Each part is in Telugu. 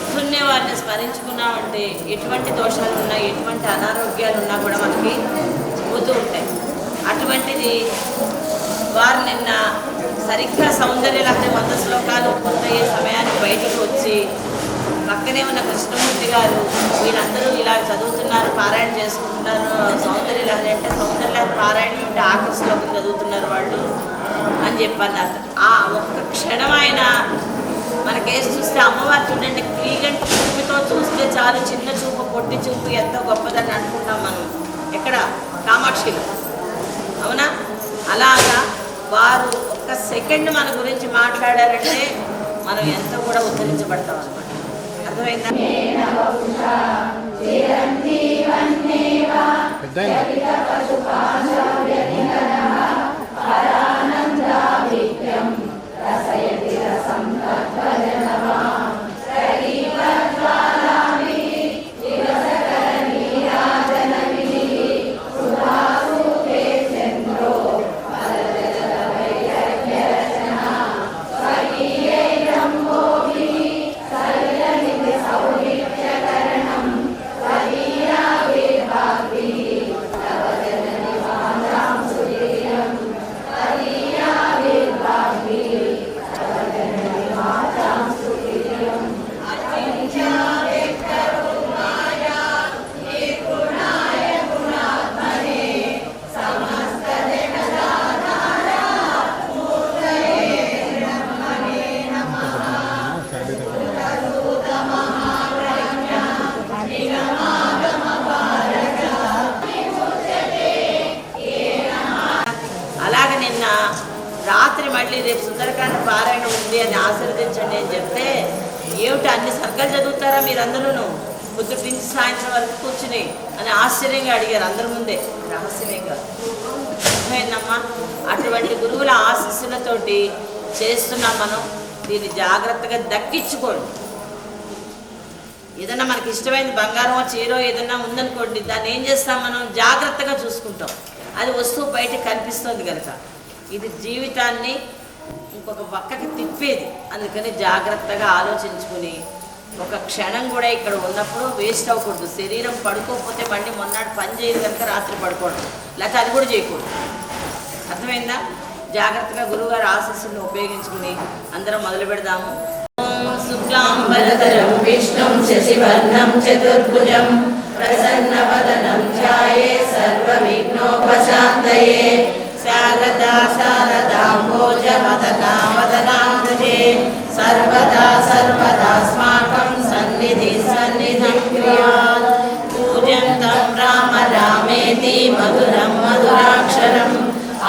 పొద్దున్నే వారిని స్మరించుకున్నామంటే ఎటువంటి దోషాలు ఉన్నా ఎటువంటి అనారోగ్యాలు ఉన్నా కూడా మనకి పోతూ ఉంటాయి. అటువంటిది వారు నిన్న సరిగ్గా సౌందర్య లహరి వంద శ్లోకాలు పూర్తయ్యే సమయానికి బయటకు వచ్చి పక్కనే ఉన్న కృష్ణమూర్తి గారు వీళ్ళందరూ ఇలా చదువుతున్నారు పారాయణ చేసుకుంటున్నారు. సౌందర్య లహరి అంటే సౌందర్య లహరి పారాయణ అంటే ఆఖరి శ్లోకం చదువుతున్నారు వాళ్ళు అని చెప్పన్నారు. ఆ ఒక్క క్షణం ఆయన మనకేసి చూస్తే అమ్మవారు చూడండి క్లీగంటి చూపుతో చూస్తే చాలు చిన్న చూపు పొట్టి చూపు ఎంతో గొప్పదని అనుకుంటాం మనం. ఎక్కడ? కామాక్షిలో. అవునా? అలాగా వారు ఒక్క సెకండ్ మన గురించి మాట్లాడారంటే మనం ఎంతో కూడా ఉద్ధరించబడతాం అనమాట అర్థమైందా? పెద్ద మళ్ళీ రేపు సుందరకాండ పారాయణ ఉంది అని ఆశీర్వదించండి అని చెప్తే ఏమిటి అన్ని సర్గలు చదువుతారా మీరందరూ పొద్దుటి నుంచి సాయంత్రం వరకు కూర్చుని అని ఆశ్చర్యంగా అడిగారు అందరి ముందే. రహస్యంగా. అర్థమైందమ్మా అటువంటి గురువుల ఆశీస్సులతోటి చేస్తున్నాం మనం. దీన్ని జాగ్రత్తగా దక్కించుకోండి. ఏదన్నా మనకి ఇష్టమైన బంగారం చీరో ఏదన్నా ఉందనుకోండి దాన్ని ఏం చేస్తాం మనం? జాగ్రత్తగా చూసుకుంటాం. అది వస్తువు బయటకు కనిపిస్తుంది కనుక. ఇది జీవితాన్ని ఇంకొక పక్కకి తిప్పేది. అందుకని జాగ్రత్తగా ఆలోచించుకుని ఒక క్షణం కూడా ఇక్కడ ఉన్నప్పుడు వేస్ట్ అవ్వకూడదు. శరీరం పడుకోకపోతే మళ్ళీ మొన్నటి పని చేయదు కనుక రాత్రి పడుకోవడం. లేకపోతే అది కూడా చేయకూడదు. అర్థమైందా? జాగ్రత్తగా గురువుగారి ఆశీస్సులను ఉపయోగించుకుని అందరం మొదలు పెడదాము. ఓం శుక్లాంబరధరం విష్ణుం శశివర్ణం చతుర్భుజం ప్రసన్నవదనం సర్వవిఘ్నోపశాంతయే. సర్వదా సర్వదాస్మాకం సన్నిధి సన్నిధం క్రియాత్ పూజంతం రామ రామేతి మధురం మధురాక్షరం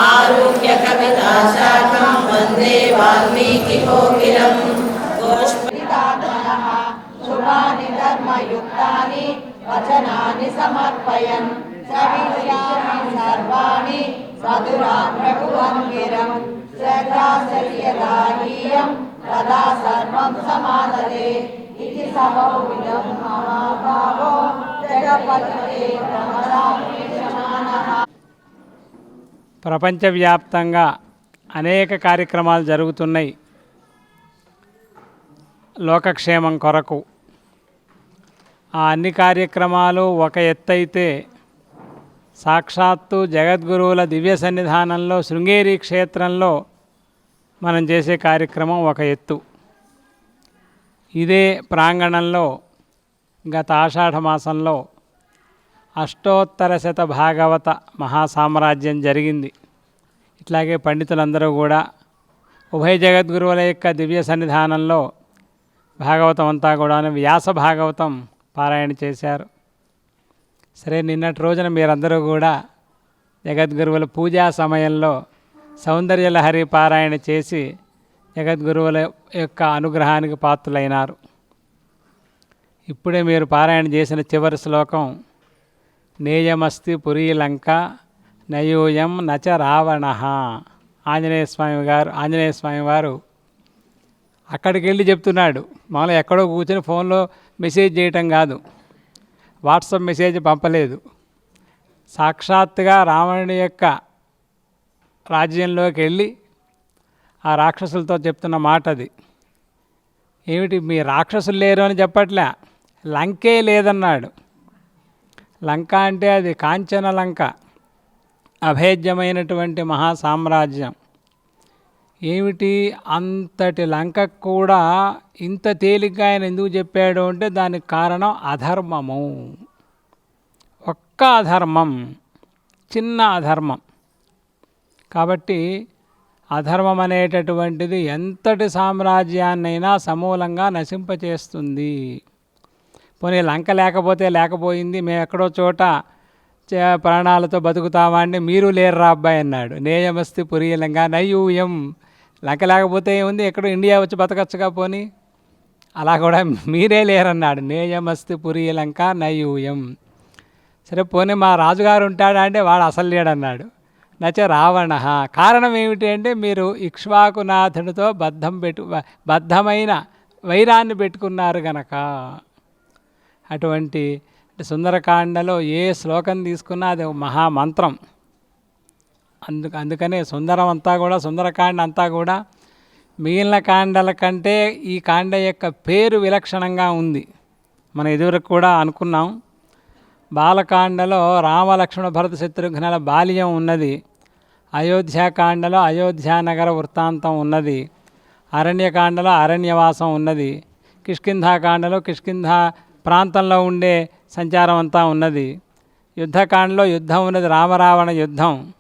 ఆరుహ్య కవితా శాఖం వందే వాల్మీకి కోకిలం విధానः శుభాని ధర్మయుక్తాని వచనాని సమర్పయన్ సవిష్యామి సర్వాణి ప్రపంచవ్యాప్తంగా అనేక కార్యక్రమాలు జరుగుతున్నాయి. లోకక్షేమం కొరకు. ఆ అన్ని కార్యక్రమాలు ఒక ఎత్తైతే సాక్షాత్తు జగద్గురువుల దివ్య సన్నిధానంలో శృంగేరి క్షేత్రంలో మనం చేసే కార్యక్రమం ఒక ఎత్తు. ఇదే ప్రాంగణంలో గత ఆషాఢ మాసంలో అష్టోత్తర శత భాగవత మహాసామ్రాజ్యం జరిగింది. ఇట్లాగే పండితులందరూ కూడా ఉభయ జగద్గురువుల యొక్క దివ్య సన్నిధానంలో భాగవతం అంతా కూడా వ్యాస భాగవతం పారాయణ చేశారు. సరే నిన్నటి రోజున మీరందరూ కూడా జగద్గురువుల పూజా సమయంలో సౌందర్యలహరి పారాయణ చేసి జగద్గురువుల యొక్క అనుగ్రహానికి పాత్రులైనారు. ఇప్పుడే మీరు పారాయణ చేసిన చివరి శ్లోకం నేయమస్తి పురీలంక నయూయం నచ రావణ. ఆంజనేయ స్వామి గారు ఆంజనేయ స్వామి వారు అక్కడికి వెళ్ళి చెప్తున్నాడు. మామూలు ఎక్కడో కూర్చొని ఫోన్లో మెసేజ్ చేయటం కాదు. వాట్సాప్ మెసేజ్ పంపలేదు. సాక్షాత్తుగా రావణుని యొక్క రాజ్యంలోకి వెళ్ళి ఆ రాక్షసులతో చెప్తున్న మాట అది ఏమిటి మీ రాక్షసులు లేరు అని చెప్పట్లే? లంకే లేదన్నాడు. లంక అంటే అది కాంచన లంక అభేద్యమైనటువంటి మహా సామ్రాజ్యం ఏమిటి అంతటి లంకకు కూడా ఇంత తేలిగ్గా ఆయన ఎందుకు చెప్పాడు అంటే దానికి కారణం అధర్మము. ఒక్క అధర్మం చిన్న అధర్మం. కాబట్టి అధర్మం అనేటటువంటిది ఎంతటి సామ్రాజ్యాన్నైనా సమూలంగా నశింపచేస్తుంది. పోనీ లంక లేకపోతే లేకపోయింది మేము ఎక్కడో చోట ప్రాణాలతో బతుకుతామా అంటే మీరు లేరురా అబ్బాయి అన్నాడు. నేయమస్తి పురీలంగా నయూయం. లంక లేకపోతే ఏముంది? ఎక్కడో ఇండియా వచ్చి బతకచ్చుగా పోనీ. అలా కూడా మీరే లేరన్నాడు. నేయమస్తి పురీలంక నయూయం. సరే పోనీ మా రాజుగారు ఉంటాడా అంటే వాడు అసలు లేడన్నాడు. నచ రావణ. కారణం ఏమిటి అంటే మీరు ఇక్ష్వాకునాథుడితో బద్ధం పెట్టు బద్ధమైన వైరాన్ని పెట్టుకున్నారు గనక. అటువంటి సుందరకాండలో ఏ శ్లోకం తీసుకున్నా అది మహామంత్రం. అందుకు అందుకనే సుందరం అంతా కూడా సుందరకాండ అంతా కూడా మిగిలిన కాండల కంటే ఈ కాండ యొక్క పేరు విలక్షణంగా ఉంది. మన ఇదివరకు కూడా అనుకున్నాం. బాలకాండలో రామలక్ష్మణ భరత శత్రుఘ్నల బాల్యం ఉన్నది. అయోధ్యాకాండలో అయోధ్యానగర వృత్తాంతం ఉన్నది. అరణ్యకాండలో అరణ్యవాసం ఉన్నది. కిష్కింధాకాండలో కిష్కింధ ప్రాంతంలో ఉండే సంచారం అంతా ఉన్నది. యుద్ధకాండలో యుద్ధం ఉన్నది. రామరావణ యుద్ధం.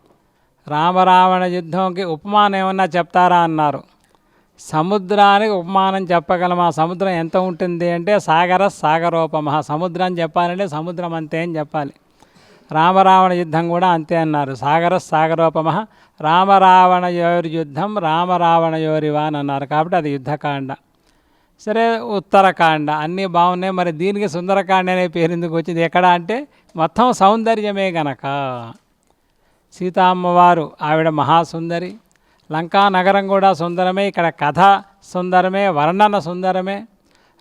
రామరావణ యుద్ధంకి ఉపమానం ఏమన్నా చెప్తారా అన్నారు. సముద్రానికి ఉపమానం చెప్పగలం. ఆ సముద్రం ఎంత ఉంటుంది అంటే సాగర సాగరోపమ సముద్రం చెప్పాలంటే సముద్రం అంతే అని చెప్పాలి. రామరావణ యుద్ధం కూడా అంతే అన్నారు. సాగర సాగరోపమ రామరావణ యోరి యుద్ధం రామరావణ యోరివా అని అన్నారు. కాబట్టి అది యుద్ధకాండ. సరే ఉత్తరకాండ. అన్నీ బాగున్నాయి. మరి దీనికి సుందరకాండ అనే పేరు ఎందుకు వచ్చింది? ఎక్కడ అంటే మొత్తం సౌందర్యమే గనక. సీతామ్మవారు ఆవిడ మహాసుందరి. లంకా నగరం కూడా సుందరమే. ఇక్కడ కథ సుందరమే వర్ణన సుందరమే.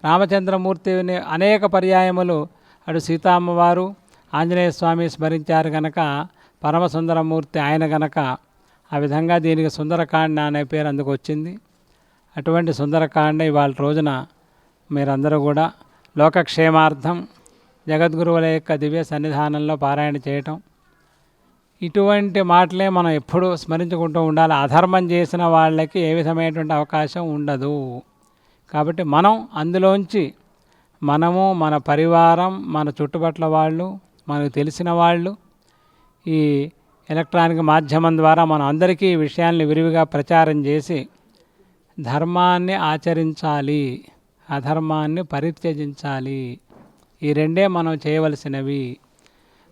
రామచంద్రమూర్తిని అనేక పర్యాయములు అటు సీతామ్మవారు ఆంజనేయ స్వామి స్మరించారు గనక పరమ సుందరమూర్తి ఆయన గనక ఆ విధంగా దీనికి సుందరకాండ అనే పేరు అందుకు వచ్చింది. అటువంటి సుందరకాండ ఇవాళ రోజున మీరందరూ కూడా లోకక్షేమార్థం జగద్గురువుల యొక్క దివ్య సన్నిధానంలో పారాయణ చేయటం. ఇటువంటి మాటలే మనం ఎప్పుడూ స్మరించుకుంటూ ఉండాలి. అధర్మం చేసిన వాళ్ళకి ఏ విధమైనటువంటి అవకాశం ఉండదు. కాబట్టి మనం అందులోంచి మనము మన పరివారం మన చుట్టుపట్ల వాళ్ళు మనకు తెలిసిన వాళ్ళు ఈ ఎలక్ట్రానిక్ మాధ్యమం ద్వారా మనం అందరికీ విషయాల్ని విరివిగా ప్రచారం చేసి ధర్మాన్ని ఆచరించాలి అధర్మాన్ని పరిత్యజించాలి. ఈ రెండే మనం చేయవలసినవి.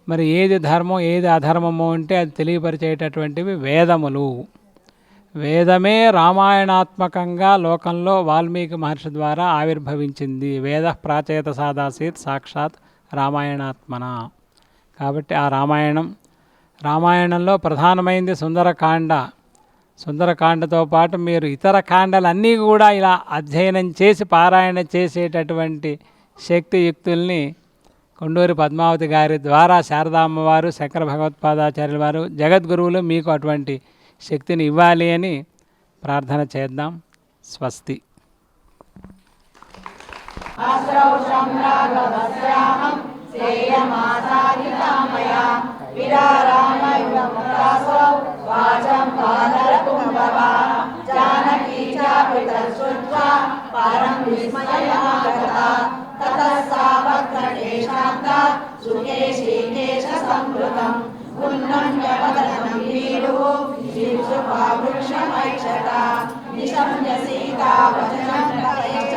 మరి ఏది ధర్మం ఏది అధర్మము అంటే అది తెలియపరిచేటటువంటివి వేదములు. వేదమే రామాయణాత్మకంగా లోకంలో వాల్మీకి మహర్షి ద్వారా ఆవిర్భవించింది. వేద ప్రాచేత సాదాసీత్ సాక్షాత్ రామాయణాత్మన. కాబట్టి ఆ రామాయణం. రామాయణంలో ప్రధానమైంది సుందరకాండ. సుందరకాండతో పాటు మీరు ఇతర కాండలన్నీ కూడా ఇలా అధ్యయనం చేసి పారాయణ చేసేటటువంటి శక్తియుక్తుల్ని కొండూరి పద్మావతి గారి ద్వారా శారదామ్మవారు శంకర భగవత్పాదాచార్యుల వారు జగద్గురువులు మీకు అటువంటి శక్తిని ఇవ్వాలి అని ప్రార్థన చేద్దాం. స్వస్తి. అస్రౌషం రాఘవస్యాహం శ్రేయమాసాదితామయా విరారామయుగముఖాసౌ వాచం పాదరకుంభవా జానకీ చాపితశ్రుత్వా పరం విస్మయమాగత తతः सा వక్రకేశాంత సుకేశీకేశ సంవృతం పున్నమ్యవదనం వీరు శిశుపావృక్షమైక్షత నిశమ్య సీతా వచనం కైశ్చ